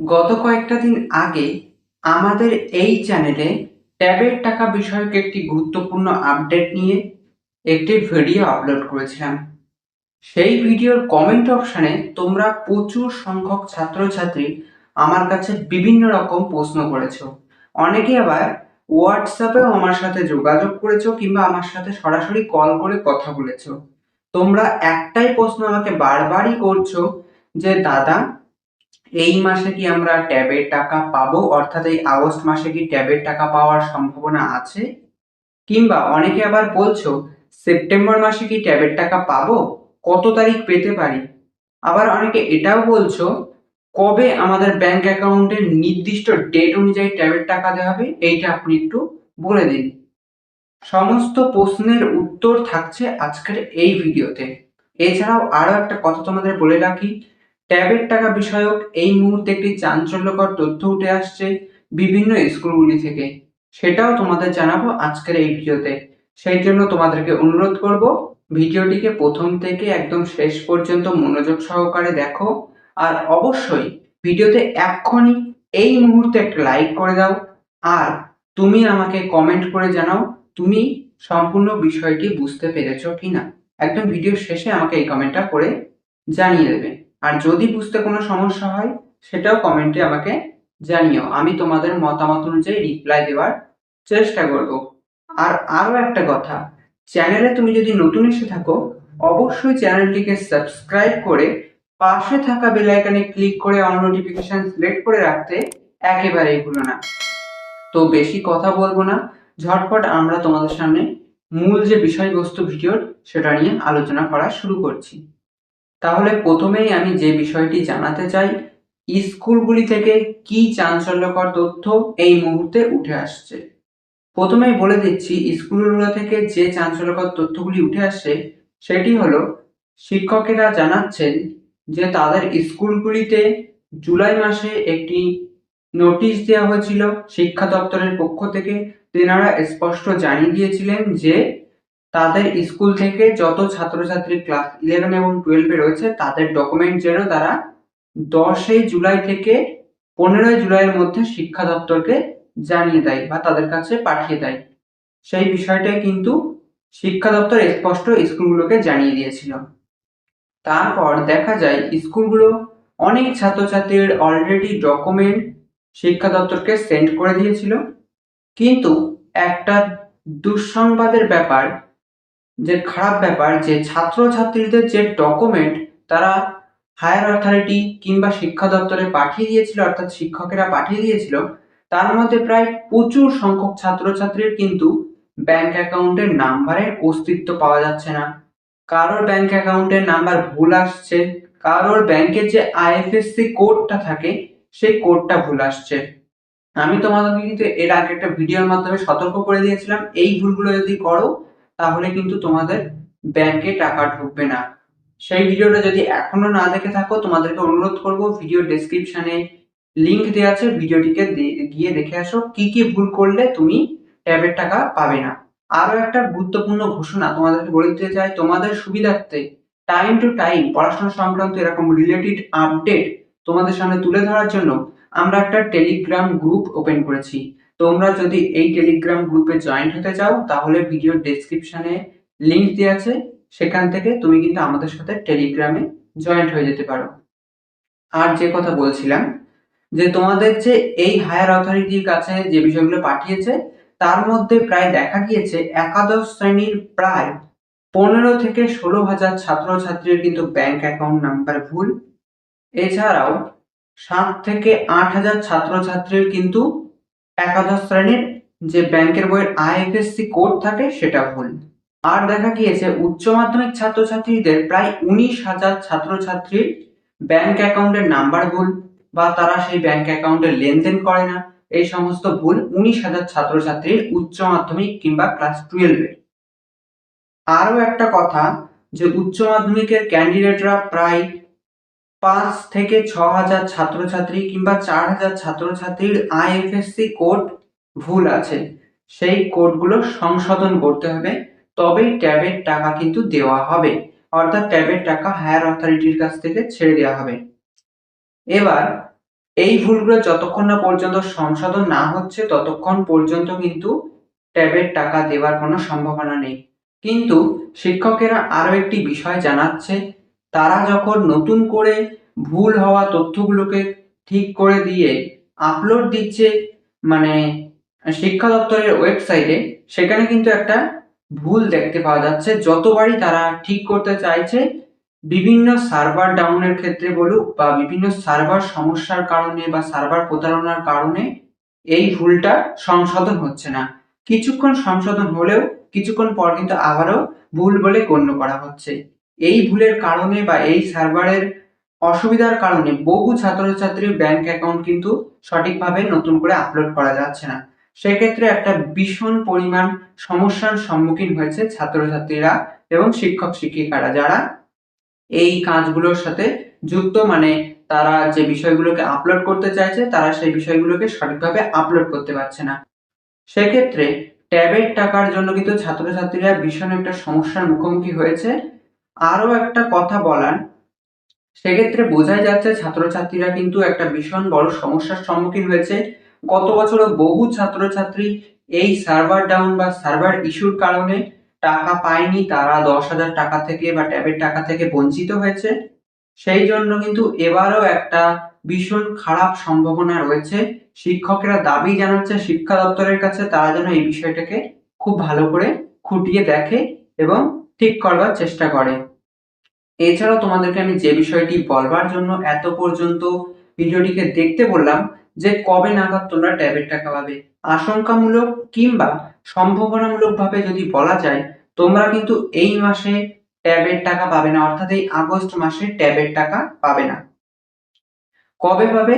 গত কয়েকটা দিন আগে আমাদের এই চ্যানেলে ট্যাবের টাকা বিষয়ক একটি গুরুত্বপূর্ণ আপডেট নিয়ে একটি ভিডিও আপলোড করেছিলাম। সেই ভিডিওর কমেন্ট অপশানে তোমরা প্রচুর সংখ্যক ছাত্রছাত্রী আমার কাছে বিভিন্ন রকম প্রশ্ন করেছ। অনেকে আবার হোয়াটসঅ্যাপেও আমার সাথে যোগাযোগ করেছ কিংবা আমার সাথে সরাসরি কল করে কথা বলেছ। তোমরা একটাই প্রশ্ন আমাকে বারবারই করছ যে, দাদা এই মাসে কি আমরা ট্যাবের টাকা পাবো? অর্থাৎ এই আগস্ট মাসে কি ট্যাবের টাকা পাওয়ার সম্ভাবনা আছে? কিংবা অনেকে আবার বলছো, সেপ্টেম্বর মাসে কি ট্যাবের টাকা পাবো? কত তারিখ পেতে পারি? আবার অনেকে এটাও বলছো, কবে আমাদের ব্যাংক অ্যাকাউন্টের নির্দিষ্ট ডেট অনুযায়ী ট্যাবের টাকা দেওয়া হবে? এইটা আপনি একটু বলে দিন। সমস্ত প্রশ্নের উত্তর থাকছে আজকের এই ভিডিওতে। এছাড়াও আরও একটা কথা তোমাদের বলে রাখি ট্যাবের টাকা বিষয়ক এই মুহূর্তে একটি চাঞ্চল্যকর তথ্য উঠে আসছে বিভিন্ন স্কুলগুলি থেকে। সেটাও তোমাদের জানাব আজকের এই ভিডিওতে। সেই জন্য তোমাদেরকে অনুরোধ করব, ভিডিওটিকে প্রথম থেকে একদম শেষ পর্যন্ত মনোযোগ সহকারে দেখো। আর অবশ্যই ভিডিওতে এক্ষণি এই মুহূর্তে একটা লাইক করে দাও। আর তুমি আমাকে কমেন্ট করে জানাও, তুমি সম্পূর্ণ বিষয়টি বুঝতে পেরেছ কিনা। একদম ভিডিও শেষে আমাকে এই কমেন্টটা করে জানিয়ে দেবে। আর যদি বুঝতে কোনো সমস্যা হয়, সেটাও কমেন্টে আমাকে জানিও। আমি তোমাদের মতামত অনুযায়ী রিপ্লাই দেওয়ার চেষ্টা করব। আর আরও একটা কথা চ্যানেলে তুমি যদি নতুন এসে থাকো, অবশ্যই চ্যানেলটিকে সাবস্ক্রাইব করে পাশে থাকা বেল আইকনে ক্লিক করে অন নোটিফিকেশন সিলেক্ট করে রাখতে একেবারেই ভুলো না। তো বেশি কথা বলব না, ঝটপট আমরা তোমাদের সামনে মূল যে বিষয়বস্তু ভিডিওর, সেটা নিয়ে আলোচনা করা শুরু করছি। তাহলে প্রথমেই আমি যে বিষয়টি জানাতে চাই, স্কুলগুলি থেকে কি চাঞ্চল্যকর তথ্য এই মুহূর্তে উঠে আসছে? প্রথমেই বলে দিচ্ছি, স্কুলগুলো থেকে যে চাঞ্চল্যকর তথ্যগুলি উঠে আসছে সেটি হলো, শিক্ষকেরা জানাচ্ছেন যে তাদের স্কুলগুলিতে জুলাই মাসে একটি নোটিশ দেওয়া হয়েছিল শিক্ষা দপ্তরের পক্ষ থেকে। তেনারা স্পষ্ট জানিয়ে দিয়েছিলেন যে তাদের স্কুল থেকে যত ছাত্রছাত্রী ক্লাস ইলেভেন এবং টুয়েলভে রয়েছে, তাদের ডকুমেন্ট যেন তারা দশই জুলাই থেকে পনেরোই জুলাইয়ের মধ্যে শিক্ষা দপ্তরকে জানিয়ে দেয় বা তাদের কাছে পাঠিয়ে দেয়। সেই বিষয়টাই কিন্তু শিক্ষা দপ্তর স্পষ্ট স্কুলগুলোকে জানিয়ে দিয়েছিল। তারপর দেখা যায়, স্কুলগুলো অনেক ছাত্রছাত্রীর অলরেডি ডকুমেন্ট শিক্ষা দপ্তরকে সেন্ড করে দিয়েছিল। কিন্তু একটা দুঃসংবাদের ব্যাপার যে খারাপ ব্যাপার, যে ছাত্রছাত্রীদের যে ডকুমেন্ট তারা হায়ার অথরিটি কিংবা শিক্ষা দপ্তরে পাঠিয়ে দিয়েছিল, অর্থাৎ শিক্ষকেরা পাঠিয়ে দিয়েছিল, তার মধ্যে প্রায় প্রচুর সংখ্যক ছাত্রছাত্রীর কিন্তু ব্যাংক অ্যাকাউন্টের নাম্বারের অস্তিত্ব পাওয়া যাচ্ছে না। কারোর ব্যাংক অ্যাকাউন্টের নাম্বার ভুল আসছে, কারোর ব্যাংকের যে আইএফএসসি কোডটা থাকে, সেই কোডটা ভুল আসছে। আমি তোমাদেরকে কিন্তু এর আগে একটা ভিডিওর মাধ্যমে সতর্ক করে দিয়েছিলাম, এই ভুলগুলো যদি করো তাহলে কিন্তু তোমাদের ব্যাংকে টাকা ঢুকবে না। সেই ভিডিওটা যদি এখনও না দেখে থাকো, তোমাদেরকে অনুরোধ করব ভিডিও ডেসক্রিপশনে লিংক দেওয়া আছে, ভিডিওটিকে গিয়ে দেখে আসো, কি কি ভুল করলে তুমি ট্যাবের টাকা পাবে না। আরও একটা গুরুত্বপূর্ণ ঘোষণা তোমাদেরকে বলে দিতে চাই, তোমাদের সুবিধার্থে টাইম টু টাইম পড়াশোনা সংক্রান্ত এরকম রিলেটেড আপডেট তোমাদের সামনে তুলে ধরার জন্য আমরা একটা টেলিগ্রাম গ্রুপ ওপেন করেছি। তোমরা যদি এই টেলিগ্রাম গ্রুপে জয়েন্ট হতে চাও, তাহলে ভিডিও ডেসক্রিপশনে লিংক দেওয়া আছে। সেখান থেকে তুমি কিন্তু আমাদের সাথে টেলিগ্রামে জয়েন্ট হয়ে যেতে পারো। আর যে কথা বলছিলাম, যে তোমাদের যে এই হায়ার অথরিটির কাছে যে বিষয়গুলো পাঠিয়েছে, তার মধ্যে প্রায় দেখা গিয়েছে একাদশ শ্রেণির প্রায় পনেরো থেকে ষোলো হাজার ছাত্রছাত্রীর কিন্তু ব্যাংক অ্যাকাউন্ট নাম্বার ভুল। এছাড়াও সাত থেকে আট হাজার ছাত্রছাত্রীর কিন্তু একাদশ শ্রেণির যে ব্যাংকের বইয়ের আইএফএসসি কোড থাকে, সেটা ভুল। আর দেখা গিয়েছে, উচ্চ মাধ্যমিক ছাত্রছাত্রীদের প্রায় উনিশ হাজার ছাত্রছাত্রীর ব্যাংক অ্যাকাউন্টের নাম্বার ভুল বা তারা সেই ব্যাংক অ্যাকাউন্টে লেনদেন করে না। এই সমস্ত ভুল উনিশ হাজার ছাত্রছাত্রীর উচ্চ মাধ্যমিক কিংবা ক্লাস টুয়েলভে। আরও একটা কথা যে উচ্চ মাধ্যমিকের ক্যান্ডিডেটরা প্রায় পাঁচ থেকে ছ হাজার ছাত্রছাত্রী কিংবা চার হাজার ছাত্রছাত্রীর আইএফএসসি কোড ভুল আছে। সেই কোডগুলো সংশোধন করতে হবে, তবেই ট্যাবের টাকা কিন্তু দেওয়া হবে। অর্থাৎ ট্যাবের টাকা হায়ার অথরিটির কাছ থেকে ছেড়ে দেওয়া হবে। এবার, এই ভুলগুলো যতক্ষণ না পর্যন্ত সংশোধন না হচ্ছে, ততক্ষণ পর্যন্ত কিন্তু ট্যাবের টাকা দেওয়ার কোনো সম্ভাবনা নেই। কিন্তু শিক্ষকেরা আরও একটি বিষয় জানাচ্ছে তারা যখন নতুন করে ভুল হওয়া তথ্যগুলোকে ঠিক করে দিয়ে আপলোড দিচ্ছে মানে শিক্ষা দপ্তরের ওয়েবসাইটে সেখানে কিন্তু একটা ভুল দেখতে পাওয়া যাচ্ছে। যতবারই তারা ঠিক করতে চাইছে, বিভিন্ন সার্ভার ডাউনের ক্ষেত্রে বলুক বা বিভিন্ন সার্ভার সমস্যার কারণে বা সার্ভার প্রতারণার কারণে এই ভুলটা সংশোধন হচ্ছে না। কিছুক্ষণ সংশোধন হলেও, কিছুক্ষণ পর কিন্তু আবারও ভুল বলে গণ্য করা হচ্ছে। এই ভুলের কারণে বা এই সার্ভারের অসুবিধার কারণে বহু ছাত্রছাত্রীর ব্যাংক অ্যাকাউন্ট কিন্তু সঠিকভাবে নতুন করে আপলোড করা যাচ্ছে না। সেক্ষেত্রে একটা ভীষণ পরিমাণ সমস্যার সম্মুখীন হয়েছে ছাত্রছাত্রীরা এবং শিক্ষক শিক্ষিকারা যারা এই কাজগুলোর সাথে যুক্ত মানে তারা যে বিষয়গুলোকে আপলোড করতে চাইছে, তারা সেই বিষয়গুলোকে সঠিকভাবে আপলোড করতে পারছে না। সেক্ষেত্রে ট্যাবের টাকার জন্য কিন্তু ছাত্রছাত্রীরা ভীষণ একটা সমস্যার মুখোমুখি হয়েছে। আরও একটা কথা বলার। সেক্ষেত্রে বোঝাই যাচ্ছে ছাত্রছাত্রীরা কিন্তু একটা ভীষণ বড় সমস্যার সম্মুখীন হয়েছে। গত বছরও বহু ছাত্রছাত্রী এই সার্ভার ডাউন বা সার্ভার ইস্যুর কারণে টাকা পায়নি। তারা দশ হাজার টাকা থেকে বা ট্যাবের টাকা থেকে বঞ্চিত হয়েছে। সেই জন্য কিন্তু এবারও একটা ভীষণ খারাপ সম্ভাবনা রয়েছে। শিক্ষকেরা দাবি জানাচ্ছে শিক্ষা দপ্তরের কাছে তারা যেন এই বিষয়টাকে খুব ভালো করে খুঁটিয়ে দেখে এবং ঠিক করবার চেষ্টা করে। এছাড়াও তোমাদেরকে আমি যে বিষয়টি বলবার জন্য এত পর্যন্ত ভিডিওটিকে দেখতে বললাম যে কবে নাগাদ তোমরা ট্যাবের টাকা পাবে। আশঙ্কামূলক কিংবা সম্ভাবনামূলকভাবে যদি বলা যায়, তোমরা কিন্তু এই মাসে ট্যাবের টাকা পাবে না, অর্থাৎ এই আগস্ট মাসে ট্যাবের টাকা পাবে না। কবে পাবে?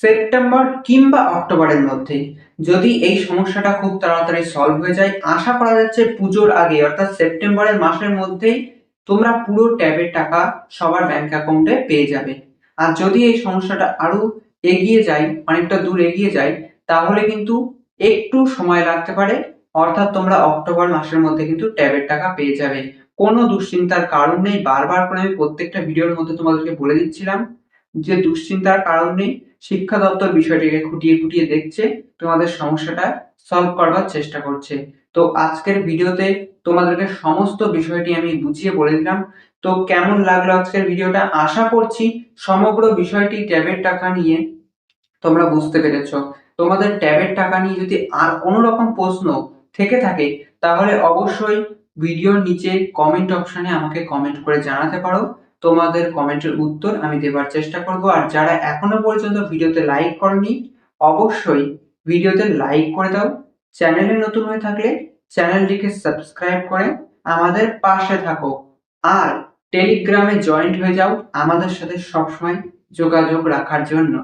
সেপ্টেম্বর কিংবা অক্টোবরের মধ্যে। যদি এই সমস্যাটা খুব তাড়াতাড়ি সলভ হয়ে যায়, আশা করা যাচ্ছে পুজোর আগে, অর্থাৎ সেপ্টেম্বরের মাসের মধ্যেই তোমরা পুরো ট্যাবের টাকা সবার ব্যাংক অ্যাকাউন্টে পেয়ে যাবে। আর যদি এই সমস্যাটা আরও এগিয়ে যায়, অনেকটা দূর এগিয়ে যায়, তাহলে কিন্তু একটু সময় লাগতে পারে। অর্থাৎ তোমরা অক্টোবর মাসের মধ্যে কিন্তু ট্যাবের টাকা পেয়ে যাবে। কোনো দুশ্চিন্তার কারণ নেই। বারবার করে আমি প্রত্যেকটা ভিডিওর মধ্যে তোমাদেরকে বলে দিচ্ছিলাম যে দুশ্চিন্তার কারণ নেই। শিক্ষা দপ্তর বিষয়টিকে খুঁটিয়ে খুঁটিয়ে দেখছে, তোমাদের সমস্যাটা সলভ করবার চেষ্টা করছে। তো আজকের ভিডিওতে তোমাদেরকে সমস্ত বিষয়টি আমি বুঝিয়ে বলে দিলাম। তো কেমন লাগল আজকের ভিডিওটা? আশা করছি সমগ্র বিষয়টি ট্যাবের টাকা নিয়ে তোমরা বুঝতে পেরেছ। তোমাদের ট্যাবের টাকা নিয়ে যদি আর কোনো রকম প্রশ্ন থেকে থাকে, তাহলে অবশ্যই ভিডিওর নিচে কমেন্ট অপশানে আমাকে কমেন্ট করে জানাতে পারো। তোমাদের কমেন্টের উত্তর আমি দেবার চেষ্টা করব। আর যারা এখনও পর্যন্ত ভিডিওতে লাইক করনি, অবশ্যই ভিডিওতে লাইক করে দাও। চ্যানেলে নতুন হয়ে থাকলে চ্যানেলটিকে সাবস্ক্রাইব করে আমাদের পাশে থাকো। আর টেলিগ্রামে জয়েন্ট হয়ে যাও আমাদের সাথে সবসময় যোগাযোগ রাখার জন্য।